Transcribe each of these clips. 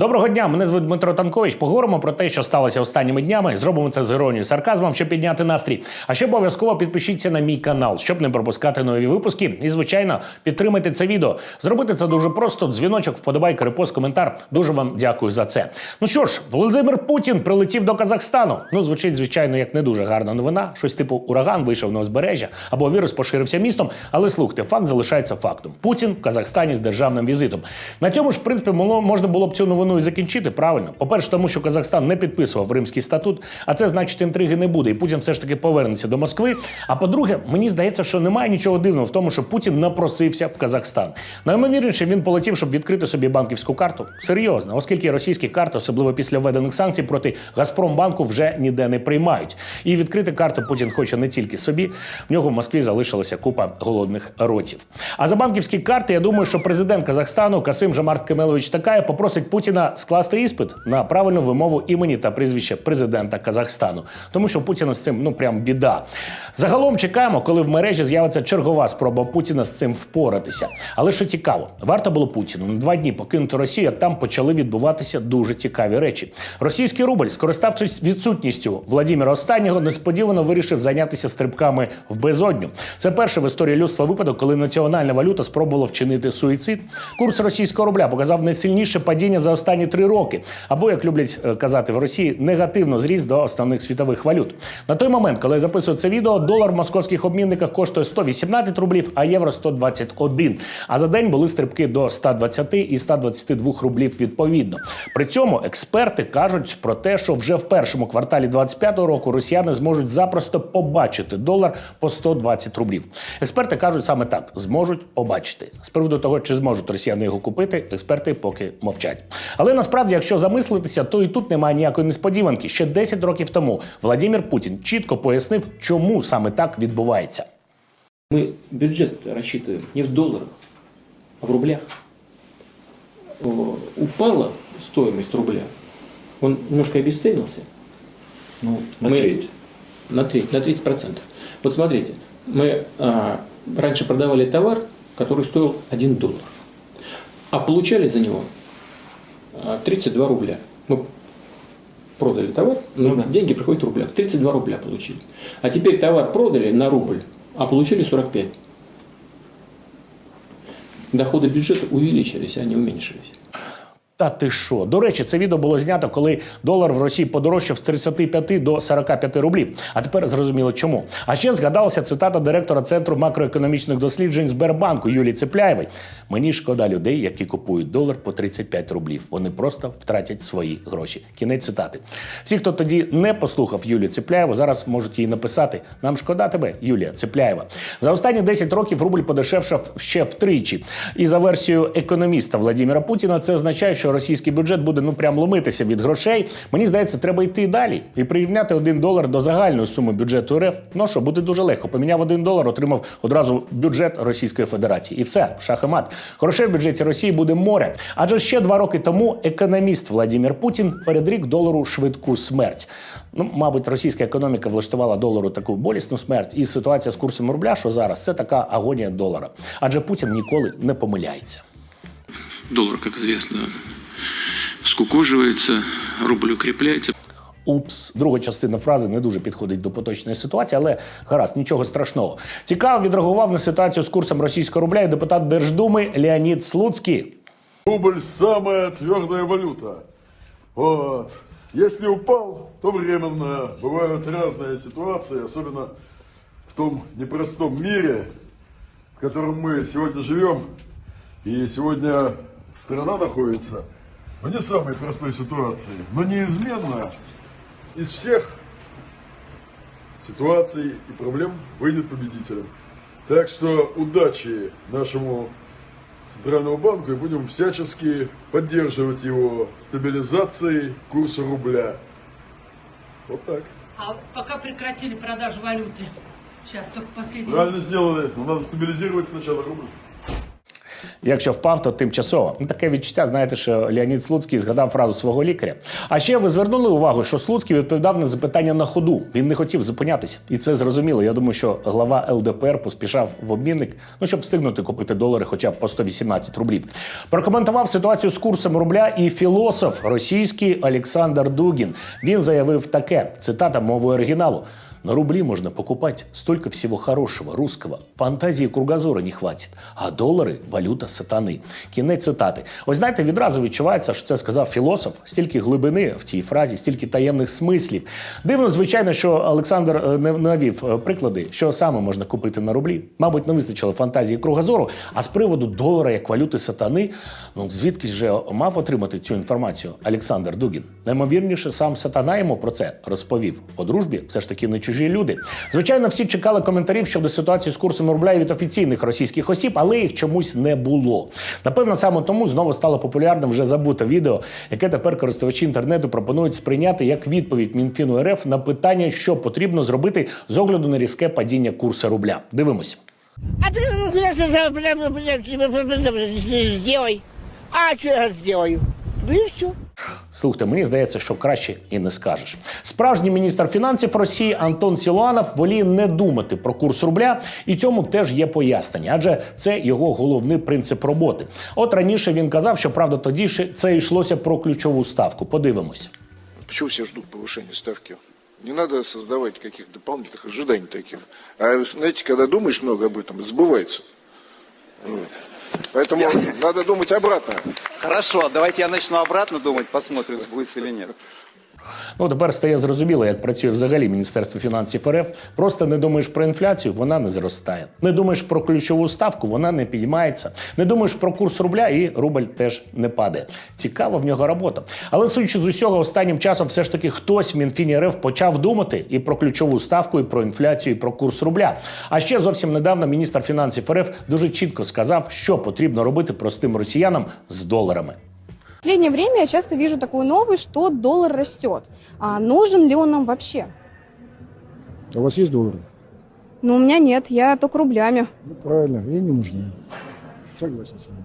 Доброго дня, мене звуть Дмитро Танкович. Поговоримо про те, що сталося останніми днями. Зробимо це з іронією, сарказмом, щоб підняти настрій. А ще обов'язково підпишіться на мій канал, щоб не пропускати нові випуски. І, звичайно, підтримайте це відео. Зробити це дуже просто. Дзвіночок, вподобайка, репост, коментар. Дуже вам дякую за це. Ну що ж, Володимир Путін прилетів до Казахстану. Ну, звучить, звичайно, як не дуже гарна новина. Щось типу ураган вийшов на узбережжя або вірус поширився містом. Але слухайте, факт залишається фактом. Путін в Казахстані з державним візитом. На цьому ж, в принципі, можна було б цю новину і закінчити. Правильно, по-перше, тому що Казахстан не підписував Римський статут, а це значить інтриги не буде. І Путін все ж таки повернеться до Москви. А по-друге, мені здається, що немає нічого дивного в тому, що Путін напросився в Казахстан. Найімовірніше, він полетів, щоб відкрити собі банківську карту. Серйозно, оскільки російські карти, особливо після введених санкцій проти Газпромбанку, вже ніде не приймають. І відкрити карту Путін хоче не тільки собі. В нього в Москві залишилася купа голодних ротів. А за банківські карти, я думаю, що президент Казахстану Касим Жамарт Кемелович Такаєв попросить Путіна скласти іспит на правильну вимову імені та прізвища президента Казахстану, тому що Путіна з цим ну прям біда. Загалом чекаємо, коли в мережі з'явиться чергова спроба Путіна з цим впоратися. Але що цікаво, варто було Путіну на два дні покинути Росію, як там почали відбуватися дуже цікаві речі. Російський рубль, скориставшись відсутністю Владіміра Останнього, несподівано вирішив зайнятися стрибками в безодню. Це перший в історії людства випадок, коли національна валюта спробувала вчинити суїцид. Курс російського рубля показав найсильніше падіння за останні три роки, або як люблять е, казати в Росії, негативно зріс до основних світових валют. На той момент, коли я записую це відео, долар в московських обмінниках коштує 118 рублів, а євро 121. А за день були стрибки до 120 і 122 рублів відповідно. При цьому експерти кажуть про те, що вже в першому кварталі 25-го року росіяни зможуть запросто побачити долар по 120 рублів. Експерти кажуть саме так: зможуть побачити. З приводу того, чи зможуть росіяни його купити, експерти поки мовчать. Але насправді, якщо замислитися, то і тут немає ніякої несподіванки. Ще 10 років тому Владимир Путін чітко пояснив, чому саме так відбувається. Мы бюджет рассчитываем не в долларах, а в рублях. О, Упала стоимость рубля, он немножко обесценился. Ну, на Мы- треть. На треть, на 30 процентов. Вот смотрите, мы а, раньше продавали товар, который стоил 1 доллар, а получали за него а, 32 рубля. Мы продали товар, но Ну да. деньги приходят в рублях. 32 рубля получили. А теперь товар продали на рубль, а получили 45. Доходы бюджета увеличились, а не уменьшились. Та ти що? До речі, це відео було знято, коли долар в Росії подорожчав з 35 до 45 рублів. А тепер зрозуміло чому. А ще згадалася цитата директора центру макроекономічних досліджень Сбербанку Юлії Цепляєвої. Мені шкода людей, які купують долар по 35 рублів. Вони просто втратять свої гроші. Кінець цитати. Всі, хто тоді не послухав Юлію Цепляєву, зараз можуть їй написати: Нам шкода тебе, Юлія Цепляєва. За останні 10 років рубль подешевшав ще втричі. І за версією економіста Владимира Путіна, це означає, що російський бюджет буде ну прям ломитися від грошей. Мені здається, треба йти далі і прирівняти один долар до загальної суми бюджету РФ. Ну що, буде дуже легко. Поміняв один долар, отримав одразу бюджет Російської Федерації. І все, шах і мат. Грошей в бюджеті Росії буде море. Адже ще два роки тому економіст Владимир Путін передрік долару швидку смерть. Ну, мабуть, російська економіка влаштувала долару таку болісну смерть, і ситуація з курсом рубля, що зараз це така агонія долара. Адже Путін ніколи не помиляється. Доллар, как известно, скукоживается, рубль укрепляется. Упс, друга частина фрази не дуже підходить до поточної ситуації, але гаразд, нічого страшного. Цікаво відреагував на ситуацію з курсом російського рубля і депутат Держдуми Леонід Слуцький. Рубль самая твердая валюта. Вот. Если упал, то временно. Бывают разные ситуации, особенно в том непростом мире, в котором мы сегодня живем. И сегодня страна находится В не самой простой ситуации. Но неизменно из всех ситуаций и проблем выйдет победителем. Так что удачи нашему Центральному банку и будем всячески поддерживать его в стабилизации курса рубля. Вот так. А пока прекратили продажу валюты. Сейчас только последний. Правильно сделали. Но надо стабилизировать сначала рубль. Якщо впав, то тимчасово. Ну, таке відчуття, знаєте, що Леонід Слуцький згадав фразу свого лікаря. А ще ви звернули увагу, що Слуцький відповідав на запитання на ходу. Він не хотів зупинятися. І це зрозуміло. Я думаю, що глава ЛДПР поспішав в обмінник, ну щоб встигнути купити долари хоча б по 118 рублів. Прокоментував ситуацію з курсом рубля і філософ російський Олександр Дугін. Він заявив таке: цитата мовою оригіналу. На рубли можно покупать столько всего хорошего, русского. Фантазії кругозора не хватить. А долари валюта сатани. Кінець цитати. Ось знаєте, відразу відчувається, що це сказав філософ. Стільки глибини в цій фразі, стільки таємних смислів. Дивно, звичайно, що Олександр не навів е, приклади, що саме можна купити на рублі. Мабуть, не вистачило фантазії кругозору. А з приводу долара як валюти сатани, ну звідки же мав отримати цю інформацію Олександр Дугін? Наймовірніше, сам сатана йому про це розповів. По дружбі все ж таки не чужі люди. Звичайно, всі чекали коментарів щодо ситуації з курсом рубля від офіційних російських осіб, але їх чомусь не було. Напевно, саме тому знову стало популярним вже забуте відео, яке тепер користувачі інтернету пропонують сприйняти як відповідь Мінфіну РФ на питання, що потрібно зробити з огляду на різке падіння курсу рубля. Дивимось. А ну, бля, сделай. А что я сделаю? Ну и все. Слухайте, мені здається, що краще і не скажеш. Справжній міністр фінансів Росії Антон Сілуанов воліє не думати про курс рубля, і цьому теж є пояснення, адже це його головний принцип роботи. От раніше він казав, що правда тоді ще це йшлося про ключову ставку. Подивимось. Почему все ждут повышения ставки? Не надо создавать каких-то дополнительных ожиданий таких. А знаете, когда думаешь много об этом, сбывается. Поэтому надо думать обратно. Хорошо, давайте я начну обратно думать, посмотрим, сбудется или нет. Ну тепер стає зрозуміло, як працює взагалі Міністерство фінансів РФ. Просто не думаєш про інфляцію, вона не зростає. Не думаєш про ключову ставку, вона не підіймається. Не думаєш про курс рубля, і рубль теж не падає. Цікава в нього робота. Але судячи з усього, останнім часом все ж таки хтось в Мінфіні РФ почав думати і про ключову ставку, і про інфляцію, і про курс рубля. А ще зовсім недавно міністр фінансів РФ дуже чітко сказав, що потрібно робити простим росіянам з доларами. В последнее время я часто вижу такую новость, что доллар растет. А нужен ли он нам вообще? А у вас есть доллары? Ну, у меня нет, я только рублями. Ну, правильно, и не нужны. Согласен с вами.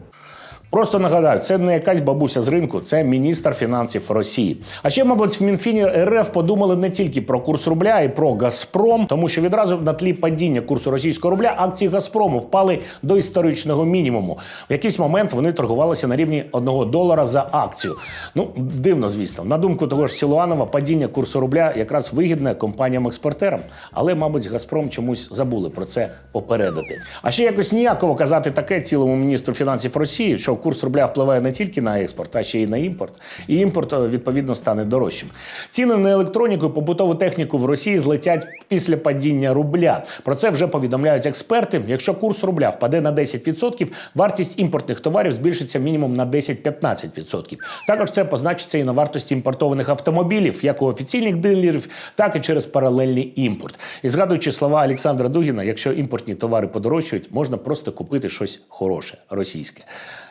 Просто нагадаю, це не якась бабуся з ринку, це міністр фінансів Росії. А ще, мабуть, в Мінфіні РФ подумали не тільки про курс рубля і про Газпром, тому що відразу на тлі падіння курсу російського рубля акції Газпрому впали до історичного мінімуму. В якийсь момент вони торгувалися на рівні 1 долара за акцію. Ну дивно, звісно. На думку того ж Сілуанова, падіння курсу рубля якраз вигідне компаніям-експортерам. Але, мабуть, Газпром чомусь забули про це попередити. А ще якось ніяково казати таке цілому міністру фінансів Росії, що курс рубля впливає не тільки на експорт, а ще й на імпорт. І імпорт е, відповідно стане дорожчим. Ціни на електроніку і побутову техніку в Росії злетять після падіння рубля. Про це вже повідомляють експерти. Якщо курс рубля впаде на 10%, вартість імпортних товарів збільшиться мінімум на 10-15%. Також це позначиться і на вартості імпортованих автомобілів, як у офіційних дилерів, так і через паралельний імпорт. І згадуючи слова Олександра Дугіна, якщо імпортні товари подорожчають, можна просто купити щось хороше, російське.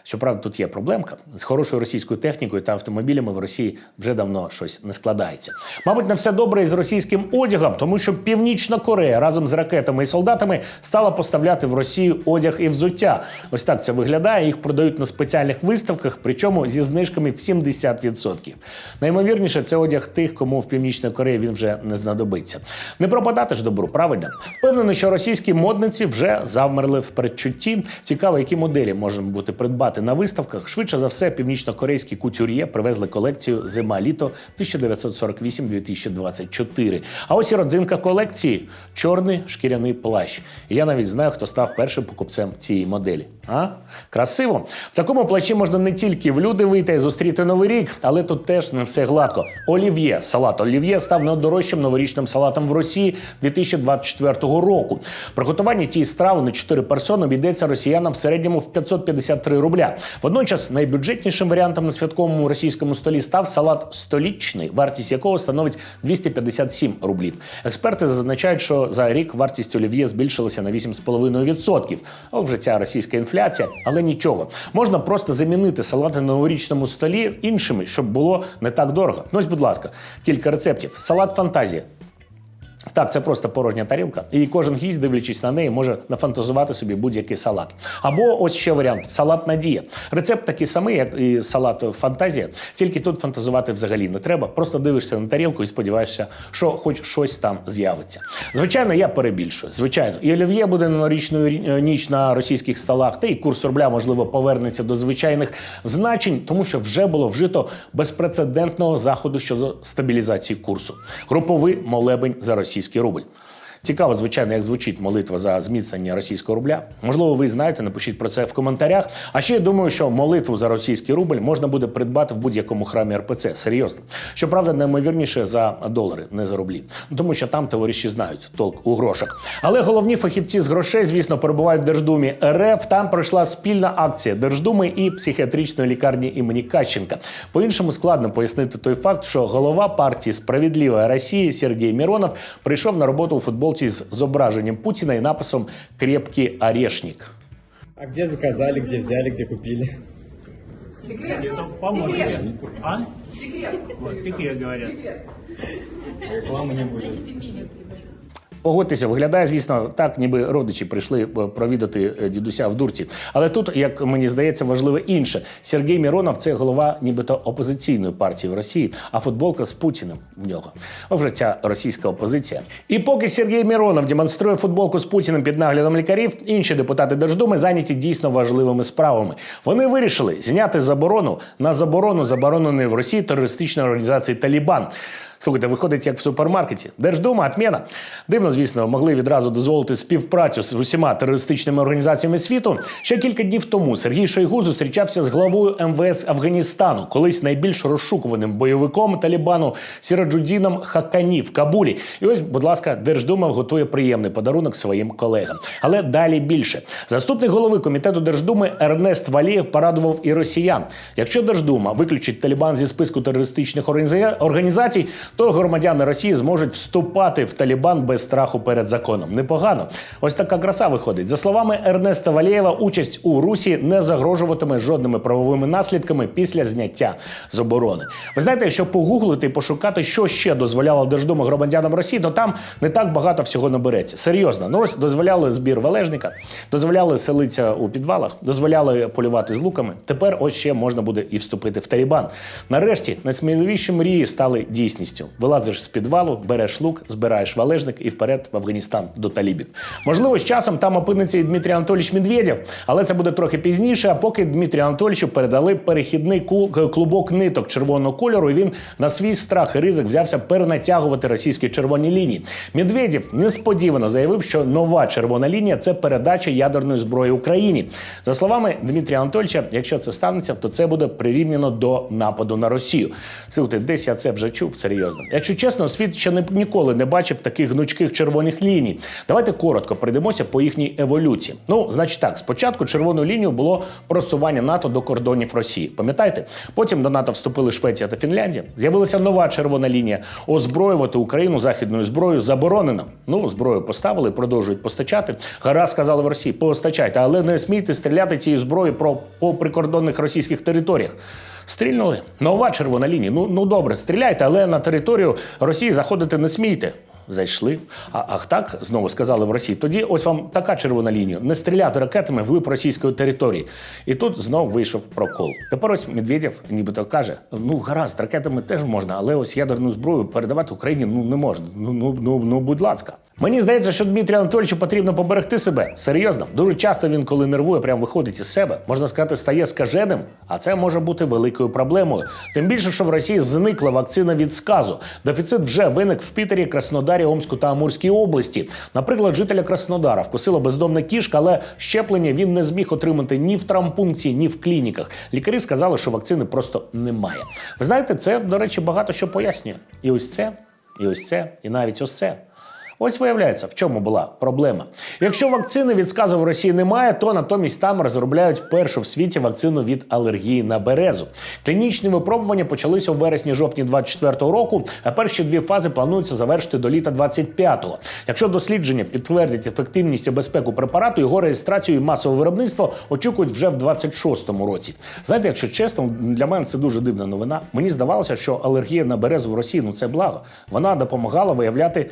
Щоправда, тут є проблемка з хорошою російською технікою та автомобілями в Росії вже давно щось не складається. Мабуть, не все добре із російським одягом, тому що Північна Корея разом з ракетами і солдатами стала поставляти в Росію одяг і взуття. Ось так це виглядає. Їх продають на спеціальних виставках, причому зі знижками в 70%. Наймовірніше, це одяг тих, кому в Північній Кореї він вже не знадобиться. Не пропадати ж добру, правильно? Впевнений, що російські модниці вже завмерли в передчутті. Цікаво, які моделі можна бути придбати на виставках. Швидше за все, північно-корейські кутюр'є привезли колекцію зима-літо 1948-2024. А ось і родзинка колекції чорний шкіряний плащ. Я навіть знаю, хто став першим покупцем цієї моделі. А? Красиво. В такому плащі можна не тільки в люди вийти і зустріти новий рік, але тут теж не все гладко. Олів'є, салат Олів'є став найдорожчим новорічним салатом в Росії 2024 року. Приготування цієї страви на 4 персони обійдеться росіянам в середньому в 553 рубля. Водночас найбюджетнішим варіантом на святковому російському столі став салат столічний, вартість якого становить 257 рублів. Експерти зазначають, що за рік вартість олів'є збільшилася на 8,5%. О, вже ця російська інфляція, але нічого. Можна просто замінити салати на новорічному столі іншими, щоб було не так дорого. Ну ось, будь ласка, кілька рецептів. Салат фантазія. Так, це просто порожня тарілка, і кожен гість, дивлячись на неї, може нафантазувати собі будь-який салат. Або ось ще варіант салат Надія. Рецепт такий самий, як і салат Фантазія, тільки тут фантазувати взагалі не треба. Просто дивишся на тарілку і сподіваєшся, що хоч щось там з'явиться. Звичайно, я перебільшую. Звичайно, і олів'є буде на новорічну ніч на російських столах, та й курс рубля можливо повернеться до звичайних значень, тому що вже було вжито безпрецедентного заходу щодо стабілізації курсу. Груповий молебень за російський рубль. Цікаво, звичайно, як звучить молитва за зміцнення російського рубля. Можливо, ви знаєте, напишіть про це в коментарях. А ще я думаю, що молитву за російський рубль можна буде придбати в будь-якому храмі РПЦ. Серйозно. Щоправда, наймовірніше за долари, не за рублі. Ну, Тому що там товариші знають толк у грошах. Але головні фахівці з грошей, звісно, перебувають в Держдумі РФ. Там пройшла спільна акція Держдуми і психіатричної лікарні імені Кащенка. По-іншому складно пояснити той факт, що голова партії Справедлива Росія Сергій Міронов прийшов на роботу у футболці з зображенням Путіна і написом Крепкий орешник. А где заказали, где взяли, где купили? Рекламы не будет. Погодьтеся, виглядає, звісно, так, ніби родичі прийшли е, провідати е, дідуся в дурці. Але тут, як мені здається, важливо інше. Сергій Міронов це голова нібито опозиційної партії в Росії, а футболка з Путіним в нього. О, вже ця російська опозиція. І поки Сергій Міронов демонструє футболку з Путіним під наглядом лікарів, інші депутати Держдуми зайняті дійсно важливими справами. Вони вирішили зняти заборону на заборону забороненої в Росії терористичної організації Талібан. Слухайте, виходить як в супермаркеті. Держдума, отмена. Дивно, звісно, могли відразу дозволити співпрацю з усіма терористичними організаціями світу. Ще кілька днів тому Сергій Шойгу зустрічався з главою МВС Афганістану, колись найбільш розшукуваним бойовиком Талібану Сіраджудіном Хакані в Кабулі. І ось, будь ласка, Держдума готує приємний подарунок своїм колегам. Але далі більше. Заступник голови комітету Держдуми Ернест Валієв порадував і росіян. Якщо Держдума виключить Талібан зі списку терористичних організа- організацій, то громадяни Росії зможуть вступати в Талібан без страху перед законом. Непогано. Ось така краса виходить. За словами Ернеста Валєєва, участь у Русі не загрожуватиме жодними правовими наслідками після зняття заборони. Ви знаєте, якщо погуглити і пошукати, що ще дозволяло Держдума громадянам Росії, то там не так багато всього набереться. Серйозно, ну ось дозволяли збір валежника, дозволяли селитися у підвалах, дозволяли полювати з луками. Тепер ось ще можна буде і вступити в Талібан. Нарешті найсміливіші мрії стали дійсністю. Вилазиш з підвалу, береш лук, збираєш валежник і вперед в Афганістан до талібів. Можливо, з часом там опиниться і Дмитрій Анатолійович Медведєв, але це буде трохи пізніше. А поки Дмитрію Анатолійовичу передали перехідний клубок ниток червоного кольору, і він на свій страх і ризик взявся перенатягувати російські червоні лінії. Медведєв несподівано заявив, що нова червона лінія це передача ядерної зброї Україні. За словами Дмитрія Анатольовича, якщо це станеться, то це буде прирівняно до нападу на Росію. Слухайте, десь я це вже чув серйозно. Якщо чесно, світ ще не ніколи не бачив таких гнучких червоних ліній. Давайте коротко пройдемося по їхній еволюції. Ну, значить так, спочатку червоною лінією було просування НАТО до кордонів Росії. Пам'ятаєте? Потім до НАТО вступили Швеція та Фінляндія. З'явилася нова червона лінія. Озброювати Україну західною зброєю заборонено. Ну, зброю поставили, продовжують постачати. Гаразд сказали в Росії, постачайте, але не смійте стріляти цією зброєю про по прикордонних російських територіях. Стрільнули. Нова червона лінія. Ну, ну добре, стріляйте, але на територію Росії заходити не смійте. Зайшли. А ах так знову сказали в Росії. Тоді ось вам така червона лінія: не стріляти ракетами вглиб російської території. І тут знов вийшов прокол. Тепер ось Медведєв нібито каже: ну гаразд, ракетами теж можна, але ось ядерну зброю передавати Україні ну не можна. Ну ну ну, ну будь ласка. Мені здається, що Дмитрію Анатолійовичу потрібно поберегти себе. Серйозно, дуже часто він, коли нервує, прям виходить із себе. Можна сказати, стає скаженим, а це може бути великою проблемою. Тим більше, що в Росії зникла вакцина від сказу. Дефіцит вже виник в Пітері, Краснодарі, Омську та Амурській області. Наприклад, жителя Краснодара вкусила бездомна кішка, але щеплення він не зміг отримати ні в травмпункції, ні в клініках. Лікарі сказали, що вакцини просто немає. Ви знаєте, це, до речі, багато що пояснює. І ось це, і ось це, і навіть ось це. Ось виявляється, в чому була проблема. Якщо вакцини від сказу в Росії немає, то натомість там розробляють першу в світі вакцину від алергії на березу. Клінічні випробування почалися у вересні-жовтні 24-го року, а перші дві фази плануються завершити до літа 25-го. Якщо дослідження підтвердять ефективність і безпеку препарату, його реєстрацію і масове виробництво очікують вже в 26-му році. Знаєте, якщо чесно, для мене це дуже дивна новина. Мені здавалося, що алергія на березу в Росії ну це благо. Вона допомагала виявляти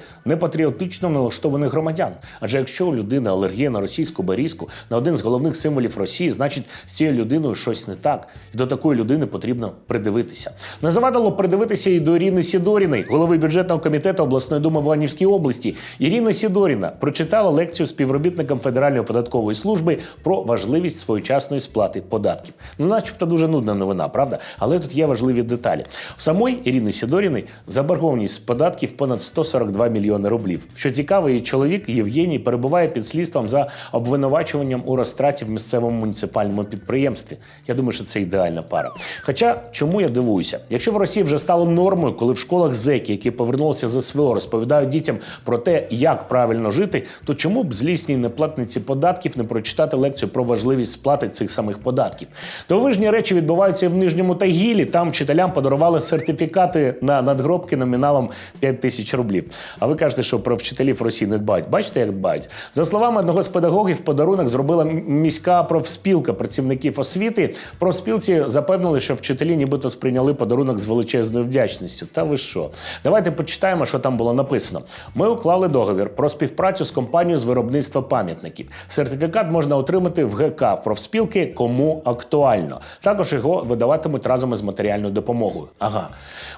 непатріотично налаштованих громадян. Адже якщо у людини алергія на російську берізку, на один з головних символів Росії, значить з цією людиною щось не так. І до такої людини потрібно придивитися. Не завадило придивитися і до Ірини Сідоріної, голови бюджетного комітету обласної думи в Іванівській області. Ірина Сідоріна прочитала лекцію співробітникам Федеральної податкової служби про важливість своєчасної сплати податків. Ну, начебто, дуже нудна новина, правда? Але тут є важливі деталі. У самої Ірини Сідоріної заборгованість податків понад 142 мільйони рублів. Що цікаво, її чоловік Євгеній перебуває під слідством за обвинувачуванням у розтраті в місцевому муніципальному підприємстві. Я думаю, що це ідеальна пара. Хоча чому я дивуюся? Якщо в Росії вже стало нормою, коли в школах зеки, які повернулися з СВО, розповідають дітям про те, як правильно жити, то чому б злісній неплатниці податків не прочитати лекцію про важливість сплати цих самих податків? Дивовижні речі відбуваються і в нижньому Тагілі. Там вчителям подарували сертифікати на надгробки номіналом 5 тисяч рублів. А ви кажете, що про вчителів Росії не дбають. Бачите, як дбають? За словами одного з педагогів, подарунок зробила міська профспілка працівників освіти. Профспілці запевнили, що вчителі нібито сприйняли подарунок з величезною вдячністю. Та ви що? Давайте почитаємо, що там було написано. Ми уклали договір про співпрацю з компанією з виробництва пам'ятників. Сертифікат можна отримати в ГК профспілки, кому актуально. Також його видаватимуть разом із матеріальною допомогою. Ага.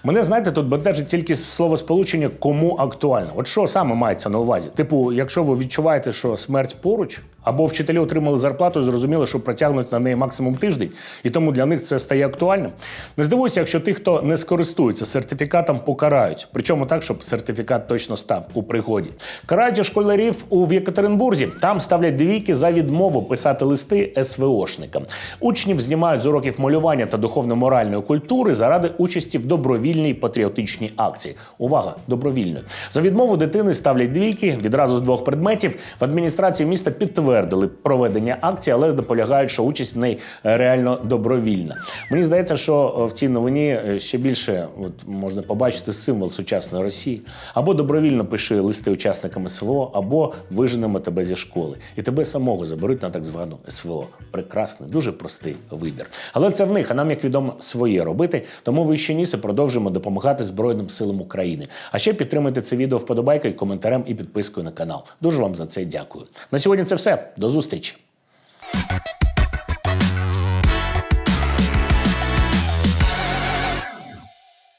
Мене знаєте, тут бентежить тільки словосполучення кому актуально. От що саме мається на увазі? Типу, якщо ви відчуваєте, що смерть поруч, або вчителі отримали зарплату і зрозуміли, що протягнуть на неї максимум тиждень, і тому для них це стає актуальним. Не здивуйся, якщо тих, хто не скористується сертифікатом, покарають. Причому так, щоб сертифікат точно став у пригоді. Карають школярів у Єкатеринбурзі. Там ставлять двійки за відмову писати листи СВОшникам. Учнів знімають з уроків малювання та духовно-моральної культури заради участі в добровільній патріотичній акції. Увага, добровільною. За відмову дитини ставлять двійки відразу з двох предметів. В адміністрації міста підтвердили проведення акції, але наполягають, що участь в неї е, реально добровільна. Мені здається, що е, в цій новині е, ще більше от, можна побачити символ сучасної Росії. Або добровільно пиши листи учасникам СВО, або виженемо тебе зі школи. І тебе самого заберуть на так звану СВО. Прекрасний, дуже простий вибір. Але це в них, а нам, як відомо, своє робити. Тому ви ще ніси продовжуємо допомагати Збройним силам України. А ще підтримуйте це відео вподобайкою, коментарем і підпискою на канал. Дуже вам за це дякую. На сьогодні це все. До зустрічі!